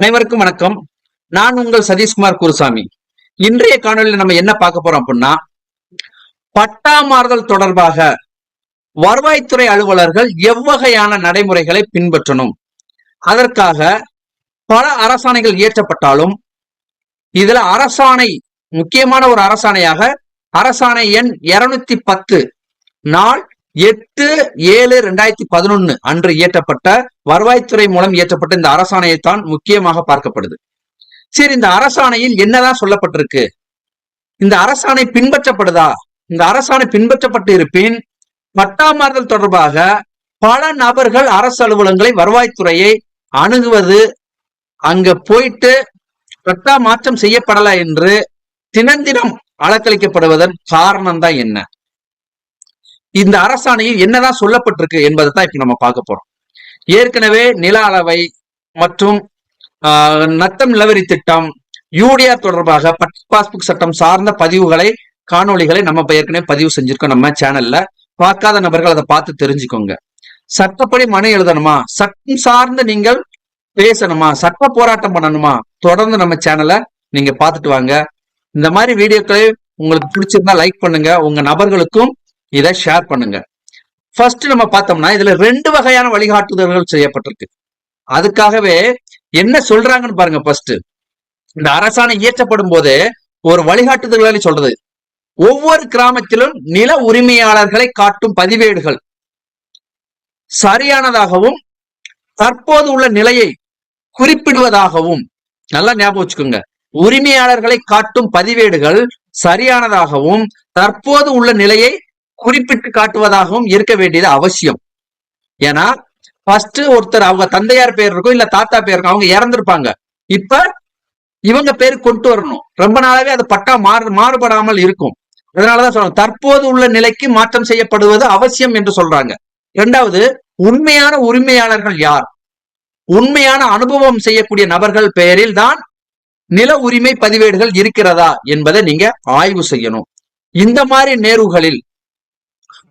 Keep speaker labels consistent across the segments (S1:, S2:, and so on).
S1: அனைவருக்கும் வணக்கம். நான் உங்கள் சதீஷ்குமார் குருசாமி. இன்றைய காணொலியில் நம்ம என்ன பார்க்க போறோம் அப்படின்னா பட்டா மாறுதல் தொடர்பாக வருவாய்த்துறை அலுவலர்கள் எவ்வகையான நடைமுறைகளை பின்பற்றணும். அதற்காக பல அரசாணைகள் இயற்றப்பட்டாலும் இதுல அரசாணை முக்கியமான ஒரு அரசாணையாக அரசாணை எண் இருநூத்தி பத்து நாள் எட்டு ஏழு ரெண்டாயிரத்தி பதினொன்னு அன்று இயற்றப்பட்ட வருவாய்த்துறை மூலம் இயற்றப்பட்ட இந்த அரசாணையைத்தான் முக்கியமாக பார்க்கப்படுது. சரி இந்த அரசாணையில் என்னதான் சொல்லப்பட்டிருக்கு? இந்த அரசாணை பின்பற்றப்படுதா? இந்த அரசாணை பின்பற்றப்பட்டு இருப்பின் பட்டா மாறுதல் தொடர்பாக பல நபர்கள் அரசு அலுவலகங்களை வருவாய்த்துறையை அணுகுவது அங்க போயிட்டு பட்டா மாற்றம் செய்யப்படல என்று தினந்தினம் அலக்களிக்கப்படுவதன் காரணம் தான் என்ன? இந்த அரசாணையில் என்னதான் சொல்லப்பட்டிருக்கு என்பதை தான் இப்ப நம்ம பார்க்க போறோம். ஏற்கனவே நில அளவை மற்றும் ஆஹ், நத்தம் நிலவரி திட்டம் யூடியா தொடர்பாக பட் பாஸ்புக் சட்டம் சார்ந்த பதிவுகளை காணொளிகளை நம்ம ஏற்கனவே பதிவு செஞ்சிருக்கோம் நம்ம சேனல்ல. பார்க்காத நபர்கள் அதை பார்த்து தெரிஞ்சுக்கோங்க. சட்டப்படி மனு எழுதணுமா? சட்டம் சார்ந்து நீங்கள் பேசணுமா? சட்ட போராட்டம் பண்ணணுமா? தொடர்ந்து நம்ம சேனலை நீங்க பார்த்துட்டு வாங்க. இந்த மாதிரி வீடியோக்களை உங்களுக்கு பிடிச்சிருந்தா லைக் பண்ணுங்க. உங்க நபர்களுக்கும் இதை ஷேர் பண்ணுங்க. ஃபர்ஸ்ட் நம்ம பார்த்தோம்னா இதுல ரெண்டு வகையான வழிகாட்டுதல்கள் செய்யப்பட்டிருக்கு. அதுக்காகவே என்ன சொல்றாங்கன்னு பாருங்க ஃபர்ஸ்ட் இந்த அரசாணை இயற்றப்படும் போது ஒரு வழிகாட்டுதல்களை சொல்றது. ஒவ்வொரு கிராமத்திலும் நில உரிமையாளர்களை காட்டும் பதிவேடுகள். சரியானதாகவும் தற்போது உள்ள நிலையை குறிப்பிடுவதாகவும் நல்லா ஞாபகம் வச்சுக்கோங்க. உரிமையாளர்களை காட்டும் பதிவேடுகள் சரியானதாகவும் தற்போது உள்ள நிலையை குறிப்பிட்டு காட்டுவதாகவும் இருக்க வேண்டியது அவசியம். ஏன்னா ஃபர்ஸ்ட் ஒருத்தர் அவங்க தந்தையார் பேர் இருக்கும் இல்ல தாத்தா பேர் இருக்கும் அவங்க இறந்திருப்பாங்க. இப்ப இவங்க பேர் கொண்டு வரணும். ரொம்ப நாளாவே அது பட்டா மாறு மாறுபடாமல் இருக்கும். அதனாலதான் சொல்றாங்க தற்போது உள்ள நிலைக்கு மாற்றம் செய்யப்படுவது அவசியம் என்று சொல்றாங்க. இரண்டாவது உண்மையான உரிமையாளர்கள் யார்? உண்மையான அனுபவம் செய்யக்கூடிய நபர்கள் பெயரில் தான் நில உரிமை பதிவேடுகள் இருக்கிறதா என்பதை நீங்க ஆய்வு செய்யணும். இந்த மாதிரி நேர்வுகளில்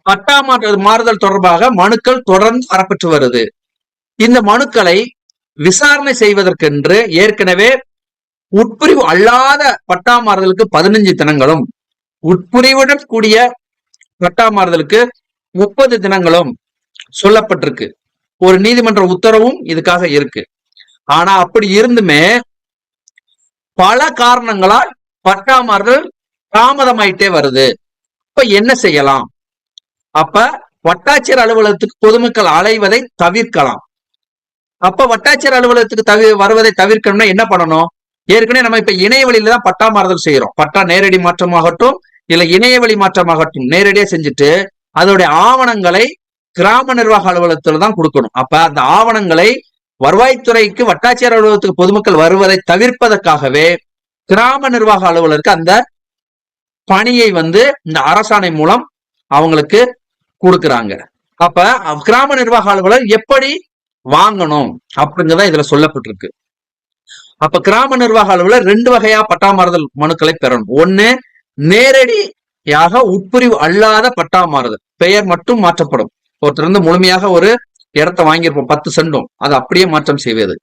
S1: பட்டா மாற்ற மாறுதல் தொடர்பாக மனுக்கள் தொடர்ந்து வரப்பெற்று வருது. இந்த மனுக்களை விசாரணை செய்வதற்கென்று ஏற்கனவே உட்பிரிவு அல்லாத பட்டா மாறுதலுக்கு பதினஞ்சு தினங்களும் உட்பிரிவுடன் கூடிய பட்டா மாறுதலுக்கு முப்பது தினங்களும் சொல்லப்பட்டிருக்கு. ஒரு நீதிமன்ற உத்தரவும் இதுக்காக இருக்கு. ஆனா அப்படி இருந்துமே பல காரணங்களால் பட்டா மாறுதல் தாமதமாயிட்டே வருது. இப்ப என்ன செய்யலாம்? அப்ப வட்டாட்சியர் அலுவலகத்துக்கு பொதுமக்கள் அலைவதை தவிர்க்கலாம். அப்ப வட்டாட்சியர் அலுவலகத்துக்கு தவி வருவதை தவிர்க்கணும்னா என்ன பண்ணணும்? ஏற்கனவே நம்ம இப்ப இணையவழியில தான் பட்டா மாறுதல் செய்யறோம். பட்டா நேரடி மாற்றமாகட்டும் இல்ல இணைய வழி மாற்றமாகட்டும் நேரடியா செஞ்சுட்டு அதோடைய ஆவணங்களை கிராம நிர்வாக அலுவலகத்துல தான் கொடுக்கணும். அப்ப அந்த ஆவணங்களை வருவாய்த்துறைக்கு வட்டாட்சியர் அலுவலகத்துக்கு பொதுமக்கள் வருவதை தவிர்ப்பதற்காகவே கிராம நிர்வாக அலுவலருக்கு அந்த பணியை வந்து இந்த அரசாணை மூலம் அவங்களுக்கு கொடுக்குறாங்க. அப்ப கிராம நிர்வாக அலுவலர் எப்படி வாங்கணும் அப்படிங்கறத இதுல சொல்லப்பட்டிருக்கு. அப்ப கிராம நிர்வாக அலுவலர் ரெண்டு வகையா பட்டாமாறுதல் மனுக்களை பெறணும். ஒண்ணு நேரடியாக உட்பிரிவு அல்லாத பட்டாமாறுதல் பெயர் மட்டும் மாற்றப்படும். ஒருத்தர் வந்து முழுமையாக ஒரு இடத்த வாங்கியிருப்போம் பத்து சென்டும். அது அப்படியே மாற்றம் செய்வது.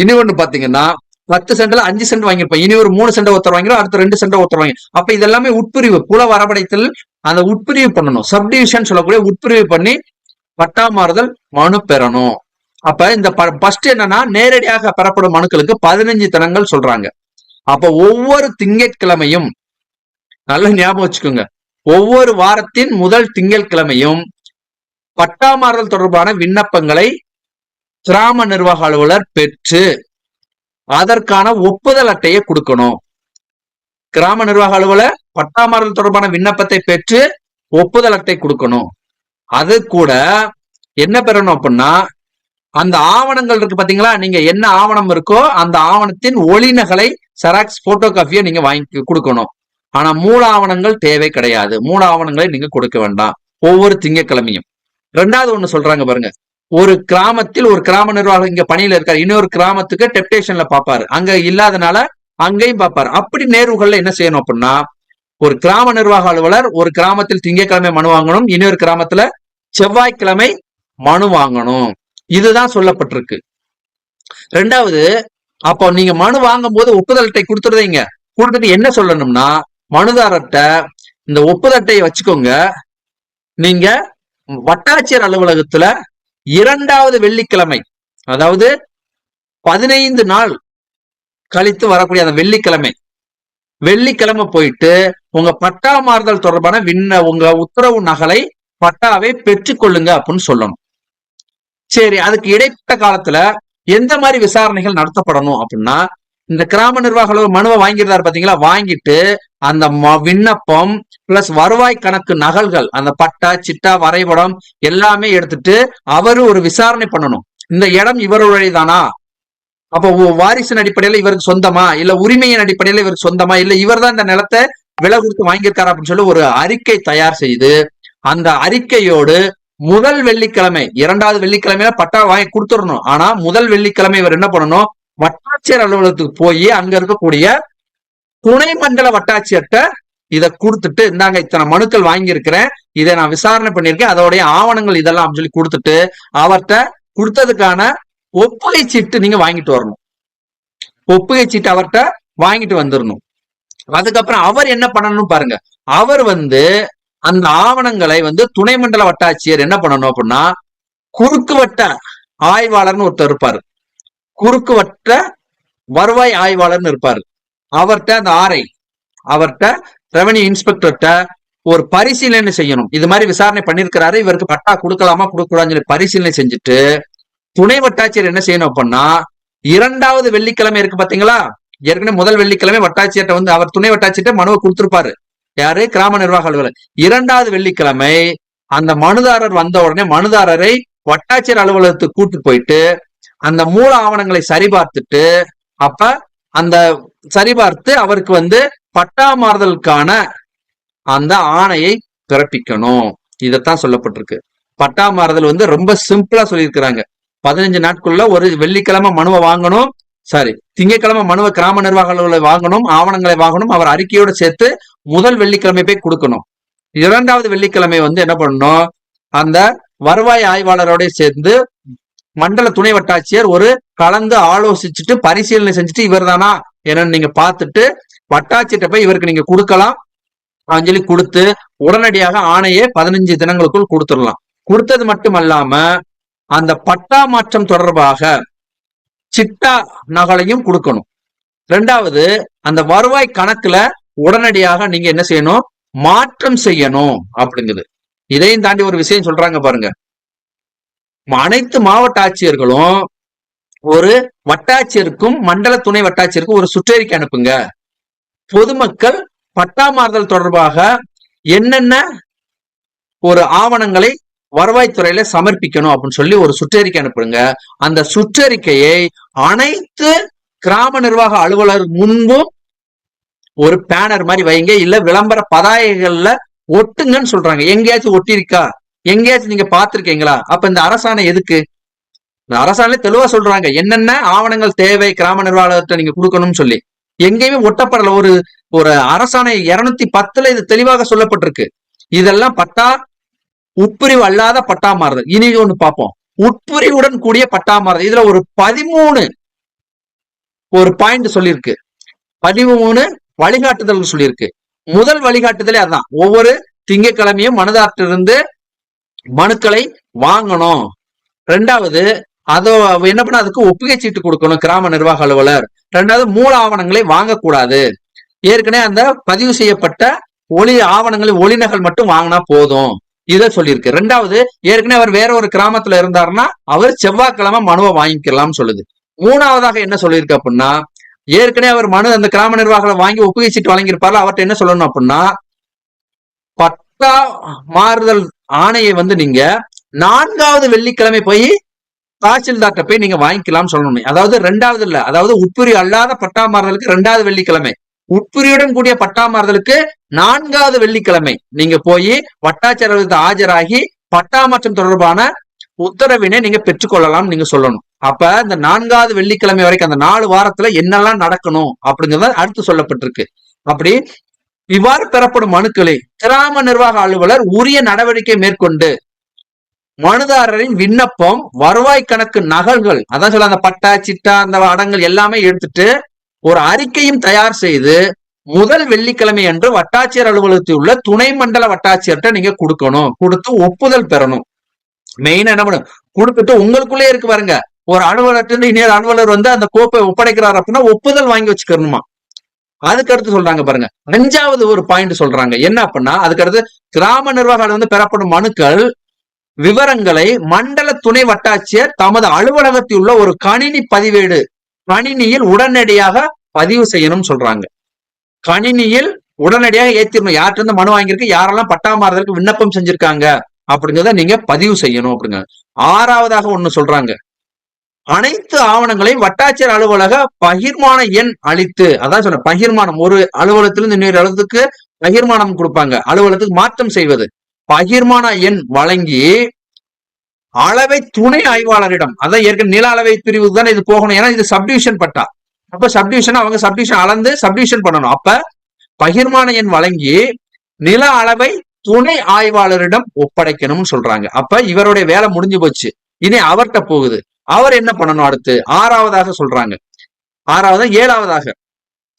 S1: இனி ஒண்ணு பாத்தீங்கன்னா பத்து சென்ட்ல அஞ்சு சென்ட் வாங்கியிருப்போம். இனி ஒரு மூணு சென்ட் ஒருத்தர் வாங்கிடும் அடுத்த ரெண்டு சென்ட் ஒருத்தர் வாங்கி அப்ப இதெல்லாமே உட்பிரிவு புல வரவடைத்தல் அந்த உட்பிரிவு பண்ணணும். சப்டிவிஷன் சொல்லக்கூடிய உட்பிரிவு பண்ணி பட்டா மாறுதல் மனு பெறணும். அப்ப இந்த ஃபர்ஸ்ட் என்னன்னா நேரடியாக பெறப்படும் மனுக்களுக்கு பதினஞ்சு தினங்கள் சொல்றாங்க. அப்ப ஒவ்வொரு திங்கட்கிழமையும் நல்ல ஞாபகம் வச்சுக்கோங்க. ஒவ்வொரு வாரத்தின் முதல் திங்கட்கிழமையும் பட்டா மாறுதல் தொடர்பான விண்ணப்பங்களை கிராம நிர்வாக அலுவலர் பெற்று அதற்கான ஒப்புதல் அட்டையை கொடுக்கணும். கிராம நிர்வாக அலுவலர் பட்டா மாறுதல் தொடர்பான விண்ணப்பத்தை பெற்று ஒப்புதல் அட்டை கொடுக்கணும். அது கூட என்ன பெறணும் அப்படின்னா அந்த ஆவணங்கள் இருக்கு பாத்தீங்களா? நீங்க என்ன ஆவணம் இருக்கோ அந்த ஆவணத்தின் ஒளிநகலை செராக்ஸ் போட்டோ காப்பியை நீங்க வாங்கி கொடுக்கணும். ஆனா மூல ஆவணங்கள் தேவை கிடையாது. மூல ஆவணங்களை நீங்க கொடுக்க வேண்டாம். ஒவ்வொரு திங்கட்கிழமையும். ரெண்டாவது ஒண்ணு சொல்றாங்க பாருங்க. ஒரு கிராமத்தில் ஒரு கிராம நிர்வாகம் இங்க பணியில இருக்காரு. இன்னொரு கிராமத்துக்கு டெப்டேஷன்ல பாப்பாரு. அங்க இல்லாதனால அங்கேயும் பார்ப்பாரு அப்படி நேர்வுகள்ல என்ன செய்யணும் அப்படின்னா ஒரு கிராம நிர்வாக அலுவலர் ஒரு கிராமத்தில் திங்கட்கிழமை மனு வாங்கணும். இன்னொரு கிராமத்துல செவ்வாய்க்கிழமை மனு வாங்கணும். இதுதான் சொல்லப்பட்டிருக்கு. ரெண்டாவது அப்போ நீங்க மனு வாங்கும் போது ஒப்புதல் அட்டை கொடுத்துருதீங்க கொடுத்துட்டு என்ன சொல்லணும்னா மனுதாரர்கிட்ட இந்த ஒப்புதல் அட்டையை வச்சுக்கோங்க. நீங்க வட்டாட்சியர் அலுவலகத்துல இரண்டாவது வெள்ளிக்கிழமை அதாவது பதினைந்து நாள் கழித்து வரக்கூடிய அந்த வெள்ளிக்கிழமை. வெள்ளிக்கிழமை போயிட்டு உங்க பட்டா மாறுதல் தொடர்பான விண்ண உங்க உத்தரவு நகலை பட்டாவை பெற்றுக்கொள்ளுங்க அப்படின்னு சொல்லணும். சரி அதுக்கு இடைப்பட்ட காலத்துல எந்த மாதிரி விசாரணைகள் நடத்தப்படணும் அப்படின்னா இந்த கிராம நிர்வாக அலுவலர் மனுவை வாங்கியிருந்தாரு பாத்தீங்களா? வாங்கிட்டு அந்த ம- விண்ணப்பம் பிளஸ் வருவாய் கணக்கு நகல்கள் அந்த பட்டா சிட்டா வரைபடம் எல்லாமே எடுத்துட்டு அவரு ஒரு விசாரணை பண்ணணும். இந்த இடம் இவருடையதானா? அப்ப வாரிசின் அடிப்படையில இவருக்கு சொந்தமா? இல்ல உரிமையின் அடிப்படையில இவருக்கு சொந்தமா? இல்ல இவர்தான் இந்த நிலத்தை விலை கொடுத்து வாங்கியிருக்காரு அப்படின்னு சொல்லி ஒரு அறிக்கை தயார் செய்து அந்த அறிக்கையோடு முதல் வெள்ளிக்கிழமை இரண்டாவது வெள்ளிக்கிழமையில பட்டா வாங்கி கொடுத்துடணும். ஆனா முதல் வெள்ளிக்கிழமை இவர் என்ன பண்ணணும்? வட்டாட்சியர் அலுவலகத்துக்கு போய் அங்க இருக்கக்கூடிய துணை மண்டல வட்டாட்சியர்கிட்ட இதை கொடுத்துட்டு இந்தாங்க இத்தனை மனுக்கள் வாங்கியிருக்கிறேன் இதை நான் விசாரணை பண்ணியிருக்கேன் அதோடைய ஆவணங்கள் இதெல்லாம் சொல்லி கொடுத்துட்டு அவர்கிட்ட கொடுத்ததுக்கான ஒப்புகை சீட்டு நீங்க வாங்கிட்டு வரணும். ஒப்புகை சீட்டு அவர்கிட்ட வாங்கிட்டு வந்துடணும் அதுக்கப்புறம் அவர் என்ன பண்ணணும் பாருங்க. அவர் வந்து அந்த ஆவணங்களை வந்து துணை மண்டல வட்டாட்சியர் என்ன பண்ணணும் அப்படின்னா குறுக்கு வட்ட ஆய்வாளர்னு ஒருத்தர் இருப்பாரு. குறுக்கு வட்ட வருவாய் ஆய்வாளர்னு இருப்பாரு. அவர்கிட்ட அந்த ஆரை அவர்கிட்ட ரெவன்யூ இன்ஸ்பெக்டர்கிட்ட ஒரு பரிசீலனை செய்யணும். இது மாதிரி விசாரணை பண்ணிருக்கிறாரு. இவருக்கு பட்டா கொடுக்கலாமா கொடுக்கூடாதுன்னு சொல்லி பரிசீலனை செஞ்சுட்டு துணை வட்டாட்சியர் என்ன செய்யணும் அப்படின்னா இரண்டாவது வெள்ளிக்கிழமை இருக்கு பாத்தீங்களா? ஏற்கனவே முதல் வெள்ளிக்கிழமை வட்டாட்சியர்கிட்ட வந்து அவர் துணை வட்டாட்சியிட்ட மனுவை கொடுத்திருப்பாரு. யாரு? கிராம நிர்வாக அலுவலர். இரண்டாவது வெள்ளிக்கிழமை அந்த மனுதாரர் வந்த உடனே மனுதாரரை வட்டாட்சியர் அலுவலகத்துக்கு கூட்டு போயிட்டு அந்த மூல ஆவணங்களை சரிபார்த்துட்டு அப்ப அந்த சரிபார்த்து அவருக்கு வந்து பட்டா மாறுதலுக்கான அந்த ஆணையை பிறப்பிக்கணும். இதத்தான் சொல்லப்பட்டிருக்கு. பட்டா மாறுதல் வந்து ரொம்ப சிம்பிளா சொல்லியிருக்கிறாங்க. பதினஞ்சு நாட்குள்ள ஒரு வெள்ளிக்கிழமை மனுவை வாங்கணும். சாரி திங்கட்கிழமை மனுவை கிராம நிர்வாக அலுவலரை வாங்கணும் ஆவணங்களை வாங்கணும் அவர் அறிக்கையோட சேர்த்து முதல் வெள்ளிக்கிழமை போய் கொடுக்கணும். இரண்டாவது வெள்ளிக்கிழமை வந்து என்ன பண்ணணும்? அந்த வருவாய் ஆய்வாளரோட சேர்ந்து மண்டல துணை வட்டாட்சியர் ஒரு கலந்து ஆலோசிச்சுட்டு பரிசீலனை செஞ்சுட்டு இவர்தானா என்னன்னு நீங்க பார்த்துட்டு வட்டாட்சியிட்ட போய் இவருக்கு நீங்க கொடுக்கலாம். அஞ்சலி கொடுத்து உடனடியாக ஆணையை பதினஞ்சு தினங்களுக்குள் கொடுத்துடலாம். கொடுத்தது மட்டுமல்லாம அந்த பட்டா மாற்றம் தொடர்பாக சிட்டா நகலையும் கொடுக்கணும். ரெண்டாவது அந்த வருவாய் கணக்குல உடனடியாக நீங்க என்ன செய்யணும்? மாற்றம் செய்யணும் அப்படிங்குது. இதையும் தாண்டி ஒரு விஷயம் சொல்றாங்க பாருங்க. அனைத்து மாவட்ட ஆட்சியர்களும் ஒரு வட்டாட்சியருக்கும் மண்டல துணை வட்டாட்சியருக்கும் ஒரு சுற்றறிக்கை அனுப்புங்க. பொதுமக்கள் பட்டா மாறுதல் தொடர்பாக என்னென்ன ஒரு ஆவணங்களை வருவாய்த்துறையில சமர்ப்பிக்கணும் அப்படின்னு சொல்லி ஒரு சுற்றறிக்கை அனுப்புங்க. அந்த சுற்றறிக்கையை அனைத்து கிராம நிர்வாக அலுவலர் முன்பும் ஒரு பேனர் மாதிரி வைங்க. இல்ல விளம்பர பதாகைகள்ல ஒட்டுங்கன்னு சொல்றாங்க. எங்கேயாச்சும் ஒட்டியிருக்கா? எங்கேயாச்சும் நீங்க பாத்திருக்கீங்களா அப்ப இந்த அரசாணை எதுக்கு? இந்த அரசாணை தெளிவா சொல்றாங்க. என்னென்ன ஆவணங்கள் தேவை கிராம நிர்வாகத்தை நீங்க கொடுக்கணும்னு சொல்லி. எங்கேயுமே ஒட்டப்படல. ஒரு ஒரு அரசாணை இருநூத்தி பத்துல இது தெளிவாக சொல்லப்பட்டிருக்கு. இதெல்லாம் பட்டா உட்பிரிவு அல்லாத பட்டா மாறுது. இனி ஒண்ணு பார்ப்போம். உட்பிரிவுடன் கூடிய பட்டா மாறுது. இதுல ஒரு பதிமூணு ஒரு பாயிண்ட் சொல்லியிருக்கு. பதிமூணு வழிகாட்டுதல் சொல்லியிருக்கு. முதல் வழிகாட்டுதலே அதான். ஒவ்வொரு திங்கட்கிழமையும் மனதாற்றிலிருந்து மனுக்களை வாங்கணும். ரெண்டாவது அதோ என்ன பண்ண அதுக்கு ஒப்புகை சீட்டு கொடுக்கணும் கிராம நிர்வாக அலுவலர். ரெண்டாவது மூல ஆவணங்களை வாங்கக்கூடாது. ஏற்கனவே அந்த பதிவு செய்யப்பட்ட ஒளி ஆவணங்களை ஒளிநகல் மட்டும் வாங்கினா போதும். இதை சொல்லியிருக்கு. ரெண்டாவது ஏற்கனவே அவர் வேற ஒரு கிராமத்துல இருந்தாருன்னா அவர் செவ்வாய்க்கிழமை மனுவை வாங்கிக்கலாம்னு சொல்லுது. மூணாவதாக என்ன சொல்லியிருக்கு அப்படின்னா ஏற்கனவே அவர் மனு அந்த கிராம நிர்வாகம் வாங்கி ஒப்புகை சீட்டு வழங்கியிருப்பாரு அவர்கிட்ட என்ன சொல்லணும் அப்படின்னா பட்டா மாறுதல் ஆணையை வந்து நீங்க நான்காவது வெள்ளிக்கிழமை போய் தாசில்தார்ட்ட போய் நீங்க வாங்கிக்கலாம்னு சொல்லணும். அதாவது ரெண்டாவது இல்ல. அதாவது உட்புரி அல்லாத பட்டா மாறுதலுக்கு ரெண்டாவது வெள்ளிக்கிழமை. உட்புரியுடன் கூடிய பட்டா மாறுதலுக்கு நான்காவது வெள்ளிக்கிழமை. நீங்க போய் வட்டாட்சியர் ஆஜராகி பட்டா மாற்றம் தொடர்பான உத்தரவினை நீங்க பெற்றுக்கொள்ளலாம் நீங்க சொல்லணும். அப்ப இந்த நான்காவது வெள்ளிக்கிழமை வரைக்கும் அந்த நாலு வாரத்துல என்னெல்லாம் நடக்கணும் அப்படிங்கறத அடுத்து சொல்லப்பட்டிருக்கு. அப்படி இவ்வாறு பெறப்படும் மனுக்களை கிராம நிர்வாக அலுவலர் உரிய நடவடிக்கை மேற்கொண்டு மனுதாரரின் விண்ணப்பம் வருவாய் கணக்கு நகல்கள் அதான் சொல்ல அந்த பட்டா சிட்டா அந்த அடங்கள் எல்லாமே எடுத்துட்டு ஒரு அறிக்கையும் தயார் செய்து முதல் வெள்ளிக்கிழமை அன்று வட்டாட்சியர் அலுவலகத்தில் உள்ள துணை மண்டல வட்டாட்சியர்கிட்ட நீங்க கொடுக்கணும். கொடுத்து ஒப்புதல் பெறணும். மெயினா என்ன பண்ணும் கொடுத்துட்டு உங்களுக்குள்ளே இருக்கு பாருங்க. ஒரு அலுவலர்கிட்ட இன்னொரு அலுவலர் வந்து அந்த கோப்பை ஒப்படைக்கிறார் அப்படின்னா ஒப்புதல் வாங்கி வச்சுக்கணுமா? அதுக்கு அடுத்து சொல்றாங்க பாருங்க. அஞ்சாவது ஒரு பாயிண்ட் சொல்றாங்க. என்ன அப்படின்னா அதுக்கு அடுத்து கிராம நிர்வாகம் வந்து பெறப்படும் மனுக்கள் விவரங்களை மண்டல துணை வட்டாட்சியர் தமது அலுவலகத்தில் உள்ள ஒரு கணினி பதிவேடு கணினியில் உடனடியாக பதிவு செய்யணும்னு சொல்றாங்க. கணினியில் உடனடியாக ஏத்திடணும் யார்கிட்ட இருந்து மனு வாங்கியிருக்கு யாரெல்லாம் பட்டா மாறுதலுக்கு விண்ணப்பம் செஞ்சிருக்காங்க அப்படிங்கிறத நீங்க பதிவு செய்யணும் அப்படிங்க. ஆறாவதாக ஒண்ணு சொல்றாங்க. அனைத்து ஆவணங்களையும் வட்டாட்சியர் அலுவலக பகிர்மான எண் அளித்து அதான் சொல்ற பகிர்மானம். ஒரு அலுவலகத்திலிருந்து இன்னொரு அலுவலகத்துக்கு பகிர்மானம் கொடுப்பாங்க. அலுவலகத்துக்கு மாற்றம் செய்வது. பகிர்மான எண் வழங்கி அளவை துணை ஆய்வாளரிடம் அதான் ஏற்கனவே நில அளவை பிரிவு தானே இது போகணும் ஏன்னா இது சப்டிவிஷன் பட்டா. அப்ப சப்டிவிஷன் அவங்க சப்டிவிஷன் அளந்து சப்டிவிஷன் பண்ணணும். அப்ப பகிர்மான எண் வழங்கி நில அளவை துணை ஆய்வாளரிடம் ஒப்படைக்கணும்னு சொல்றாங்க. அப்ப இவருடைய வேலை முடிஞ்சு போச்சு. இனி அவர்கிட்ட போகுது. அவர் என்ன பண்ணணும் அடுத்து? ஆறாவதாக சொல்றாங்க. ஆறாவது? ஏழாவதாக.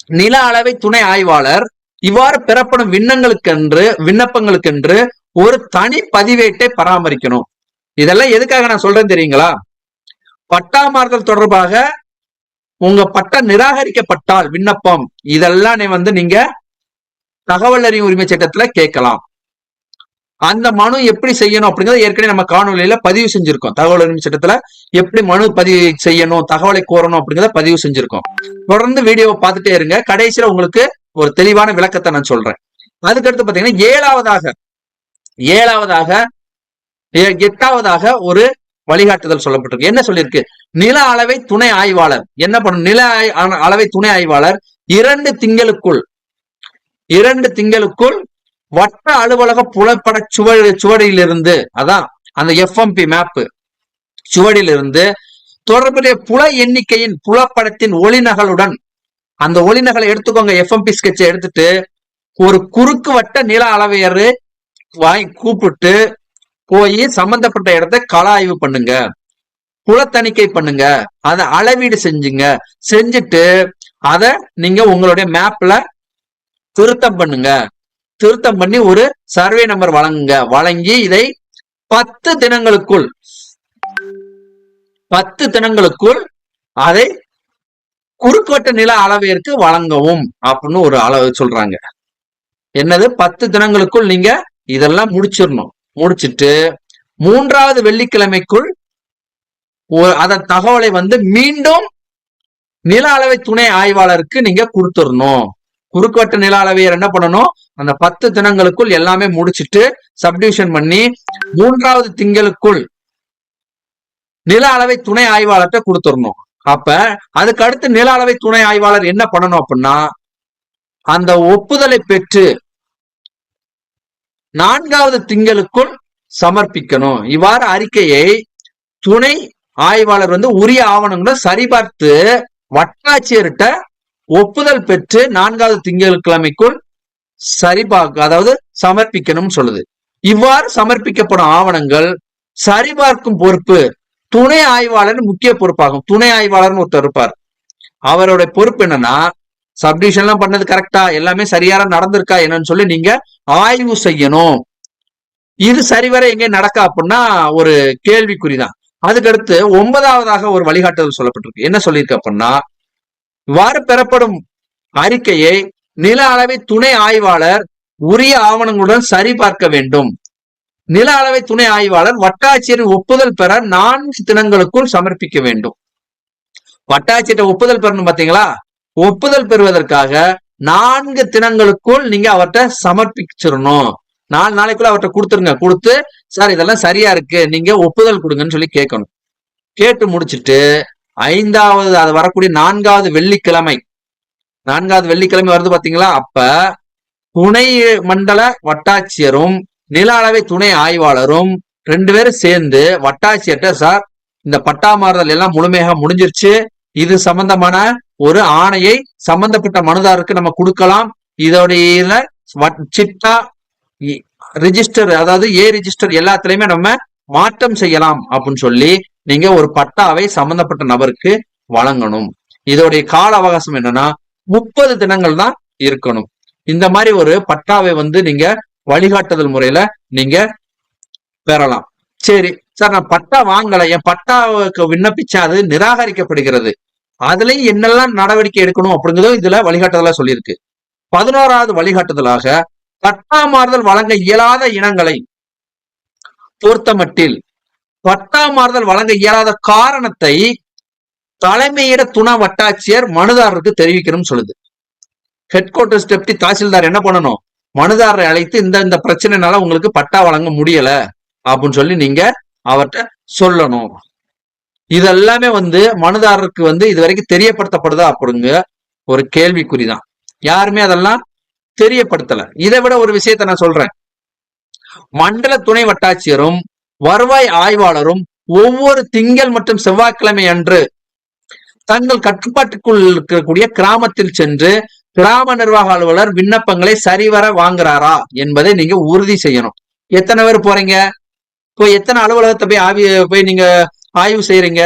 S1: நில அளவை துணை ஆய்வாளர் இவ்வாறு பெறப்படும் விண்ணங்களுக்கென்று விண்ணப்பங்களுக்கென்று ஒரு தனி பதிவேட்டை பராமரிக்கணும். இதெல்லாம் எதுக்காக நான் சொல்றேன் தெரியுங்களா? பட்டா மாறுதல் தொடர்பாக உங்க பட்டம் நிராகரிக்கப்பட்டால் விண்ணப்பம். இதெல்லாம் நீ வந்து நீங்க தகவல் அறியும் உரிமை சட்டத்துல கேட்கலாம். அந்த மனு எப்படி செய்யணும் அப்படிங்கறத ஏற்கனவே நம்ம காணொலியில பதிவு செஞ்சிருக்கோம். தகவல் உரிமை சட்டத்துல எப்படி மனு பதிவு செய்யணும் தகவலை கோரணும் அப்படிங்கறத பதிவு செஞ்சிருக்கோம். தொடர்ந்து வீடியோவை பார்த்துட்டே இருங்க. கடைசியில உங்களுக்கு ஒரு தெளிவான விளக்கத்தை நான் சொல்றேன். அதுக்கடுத்து பாத்தீங்கன்னா ஏழாவதாக ஏழாவதாக எட்டாவதாக ஒரு வழிகாட்டுதல் சொல்லப்பட்டிருக்கு. என்ன சொல்லியிருக்கு? நில அளவை துணை ஆய்வாளர். என்ன பண்ணும் நில அளவை துணை ஆய்வாளர் இரண்டு திங்களுக்குள் இரண்டு திங்களுக்குள் வட்ட அலுவலக புலப்பட சுவடு சுவடியிலிருந்து அதான் அந்த எஃப்எம்பி மேப் சுவடியிலிருந்து தொடர்புடைய புல எண்ணிக்கையின் புலப்படத்தின் ஒளிநகலுடன் அந்த ஒளிநகலை எடுத்துக்கோங்க எஃப்எம்பி ஸ்கெட்சை எடுத்துட்டு ஒரு குறுக்கு வட்ட நில அளவையரு வாங்கி கூப்பிட்டு போய் சம்பந்தப்பட்ட இடத்த கள ஆய்வு பண்ணுங்க. புல தணிக்கை பண்ணுங்க. அதை அளவீடு செஞ்சுங்க. செஞ்சுட்டு அதை நீங்க உங்களுடைய மேப்ல திருத்தம் பண்ணுங்க. திருத்தம் பண்ணி ஒரு சர்வே நம்பர் வழங்குங்க. வழங்கி இதை பத்து தினங்களுக்குள் பத்து தினங்களுக்குள் அதை குறுக்கோட்ட நில அளவிற்கு வழங்கவும் அப்படின்னு ஒரு அளவு சொல்றாங்க. என்னது? பத்து தினங்களுக்குள் நீங்க இதெல்லாம் முடிச்சிடணும். முடிச்சிட்டு மூன்றாவது வெள்ளிக்கிழமைக்குள் ஒரு அத தகவலை வந்து மீண்டும் நில அளவை துணை ஆய்வாளருக்கு நீங்க கொடுத்துடணும். குறுக்குவட்ட நில அளவையர் என்ன பண்ணணும்? அந்த பத்து தினங்களுக்குள் எல்லாமே முடிச்சிட்டு சப்டிவிஷன் பண்ணி மூன்றாவது திங்களுக்குள் நில அளவை துணை ஆய்வாளர்கிட்ட கொடுத்துடணும். அப்ப அதுக்கு அடுத்து நில அளவை துணை ஆய்வாளர் என்ன பண்ணணும் அப்படின்னா அந்த ஒப்புதலை பெற்று நான்காவது திங்களுக்குள் சமர்ப்பிக்கணும். இவ்வாறு அறிக்கையை துணை ஆய்வாளர் வந்து உரிய ஆவணங்களை சரிபார்த்து வட்டாட்சியர்கிட்ட ஒப்புதல் பெற்று நான்காவது திங்கட்கிழமைக்குள் சரிபார்க்க அதாவது சமர்ப்பிக்கணும்னு சொல்லுது. இவ்வாறு சமர்ப்பிக்கப்படும் ஆவணங்கள் சரிபார்க்கும் பொறுப்பு துணை ஆய்வாளர் முக்கிய பொறுப்பாகும். துணை ஆய்வாளர்னு ஒருத்தர் இருப்பார். அவருடைய பொறுப்பு என்னன்னா சப்டிஷன் எல்லாம் பண்ணது கரெக்டா எல்லாமே சரியான நடந்திருக்கா என்னன்னு சொல்லி நீங்க ஆய்வு செய்யணும். இது சரிவர எங்க நடக்கா அப்படின்னா ஒரு கேள்விக்குறிதான். அதுக்கடுத்து ஒன்பதாவதாக ஒரு வழிகாட்டுதல் சொல்லப்பட்டிருக்கு. என்ன சொல்லியிருக்கு அப்படின்னா இவ்வாறு பெறப்படும் அறிக்கையை நில அளவை துணை ஆய்வாளர் உரிய ஆவணங்களுடன் சரிபார்க்க வேண்டும். நில அளவை துணை ஆய்வாளர் வட்டாட்சியரின் ஒப்புதல் பெற நான்கு தினங்களுக்குள் சமர்ப்பிக்க வேண்டும். வட்டாட்சியிட்ட ஒப்புதல் பெறணும் பாத்தீங்களா? ஒப்புதல் பெறுவதற்காக நான்கு தினங்களுக்குள் நீங்க அவர்கிட்ட சமர்ப்பிச்சிடணும். நாலு நாளைக்குள்ள அவர்கிட்ட கொடுத்துருங்க. கொடுத்து சார் இதெல்லாம் சரியா இருக்கு. நீங்க ஒப்புதல் கொடுங்கன்னு சொல்லி கேட்கணும். கேட்டு முடிச்சிட்டு ஐந்தாவது அது வரக்கூடிய நான்காவது வெள்ளிக்கிழமை. நான்காவது வெள்ளிக்கிழமை வருது பாத்தீங்களா? அப்ப துணை மண்டல வட்டாட்சியரும் நில அளவை துணை ஆய்வாளரும் ரெண்டு பேரும் சேர்ந்து வட்டாட்சியர்கிட்ட சார் இந்த பட்டாமாறுதல் எல்லாம் முழுமையாக முடிஞ்சிருச்சு. இது சம்பந்தமான ஒரு ஆணையை சம்பந்தப்பட்ட மனுதாருக்கு நம்ம கொடுக்கலாம். இதோடைய சிட்டா ரிஜிஸ்டர் அதாவது ஏ ரிஜிஸ்டர் எல்லாத்துலயுமே நம்ம மாற்றம் செய்யலாம். அப்படின்னு சொல்லி நீங்க ஒரு பட்டாவை சம்பந்தப்பட்ட நபருக்கு வழங்கணும். இதோடைய கால அவகாசம் என்னன்னா முப்பது தினங்கள் தான் இருக்கணும். இந்த மாதிரி ஒரு பட்டாவை வந்து நீங்க வழிகாட்டுதல் முறையில நீங்க பெறலாம். சரி சார் நான் பட்டா வாங்கல. என் பட்டாவுக்கு விண்ணப்பிச்சா அது நிராகரிக்கப்படுகிறது. அதுலயும் என்னெல்லாம் நடவடிக்கை எடுக்கணும் அப்படிங்கிறதும் இதுல வழிகாட்டுதலா சொல்லியிருக்கு. பதினோராவது வழிகாட்டுதலாக பட்டா மாறுதல் வழங்க இயலாத இனங்களை பொறுத்தமட்டில் பட்டா மாறுதல் வழங்க இயலாத காரணத்தை தலைமையிட துணை வட்டாட்சியர் மனுதாரருக்கு தெரிவிக்கணும்னு சொல்லுது. ஹெட் குவார்டர்ஸ் டெப்டி தாசில்தார் என்ன பண்ணணும்? மனுதாரரை அழைத்து இந்த இந்த பிரச்சனைனால உங்களுக்கு பட்டா வழங்க முடியல அப்படின்னு சொல்லி நீங்க அவர்கிட்ட சொல்லணும். இதெல்லாமே வந்து மனுதாரருக்கு வந்து இது வரைக்கும் தெரியப்படுத்தப்படுதா அப்படிங்க ஒரு கேள்விக்குறிதான். யாருமே அதெல்லாம் தெரியப்படுத்தல. இதை விட ஒரு விஷயத்த நான் சொல்றேன். மண்டல துணை வட்டாட்சியரும் வருவாய் ஆய்வாளரும் ஒவ்வொரு திங்கள் மற்றும் செவ்வாய்க்கிழமை அன்று தங்கள் கட்டுப்பாட்டுக்குள் இருக்கக்கூடிய கிராமத்தில் சென்று கிராம நிர்வாக அலுவலர் விண்ணப்பங்களை சரிவர வாங்குறாரா என்பதை நீங்க உறுதி செய்யணும். எத்தனை பேர் போறீங்க? இப்போ எத்தனை அலுவலகத்தை போய் ஆவி போய் நீங்க ஆய்வு செய்யறீங்க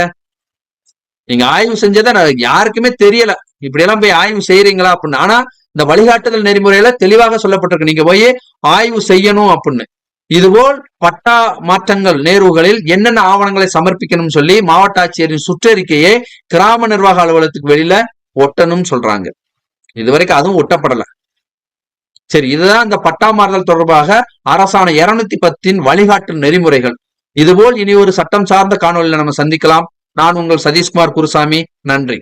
S1: நீங்க ஆய்வு செஞ்சதை யாருக்குமே தெரியல. இப்படி எல்லாம் போய் ஆய்வு செய்யறீங்களா அப்படின்னு. ஆனா இந்த வழிகாட்டுதல் நெறிமுறையில தெளிவாக சொல்லப்பட்டிருக்கு. நீங்க போய் ஆய்வு செய்யணும் அப்படின்னு. இதுபோல் பட்டா மாற்றங்கள் நேர்வுகளில் என்னென்ன ஆவணங்களை சமர்ப்பிக்கணும்னு சொல்லி மாவட்ட ஆட்சியரின் சுற்றறிக்கையை கிராம நிர்வாக அலுவலகத்துக்கு வெளியில ஒட்டணும்னு சொல்றாங்க. இதுவரைக்கும் அதுவும் ஒட்டப்படல. சரி இதுதான் இந்த பட்டா மாறுதல் தொடர்பாக அரசாணை இருநூத்தி பத்தின் வழிகாட்டு நெறிமுறைகள். இதுபோல் இனி ஒரு சட்டம் சார்ந்த காணொலியில் நம்ம சந்திக்கலாம். நான் உங்கள் சதீஷ்குமார் குருசாமி. நன்றி.